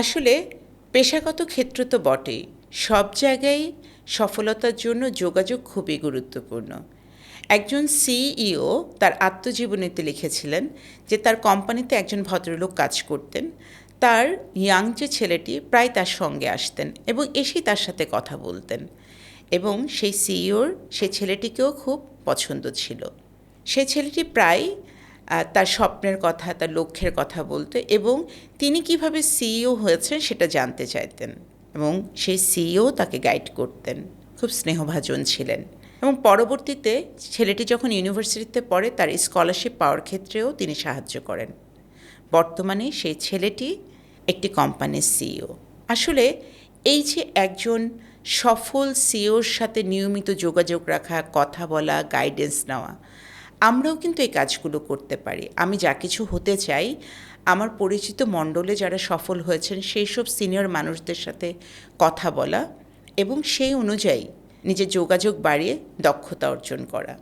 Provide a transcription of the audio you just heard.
আসলে পেশাগত ক্ষেত্র তো বটেই। সব জায়গায় সফলতার জন্য যোগাযোগ খুবই গুরুত্বপূর্ণ। একজন সিইও তার আত্মজীবনীতে লিখেছিলেন যে তার কোম্পানিতে একজন ভদ্রলোক কাজ করতেন। তার ইয়াং যে ছেলেটি, প্রায় তার সঙ্গে আসতেন এবং এসেই তার সাথে কথা বলতেন এবং সেই সিইওর সেই ছেলেটিকেও খুব পছন্দ ছিল। সে ছেলেটি প্রায় তার স্বপ্নের কথা, তার লক্ষ্যের কথা বলতো এবং তিনি কীভাবে সিইও হয়েছেন সেটা জানতে চাইতেন এবং সেই সিইও তাকে গাইড করতেন। খুব স্নেহভাজন ছিলেন এবং পরবর্তীতে ছেলেটি যখন ইউনিভার্সিটিতে পড়ে, তার স্কলারশিপ পাওয়ার ক্ষেত্রেও তিনি সাহায্য করেন। বর্তমানে সেই ছেলেটি একটি কোম্পানির সিইও আসলে এই যে একজন সফল সিইওর সাথে নিয়মিত যোগাযোগ রাখা, কথা বলা গাইডেন্স নেওয়া আমরাও কিন্তু এই কাজগুলো করতে পারি। আমি যা কিছু হতে চাই, আমার পরিচিত মণ্ডলে যারা সফল হয়েছেন, সেই সব সিনিয়র মানুষদের সাথে কথা বলা এবং সেই অনুযায়ী নিজের যোগাযোগ বাড়িয়ে দক্ষতা অর্জন করা।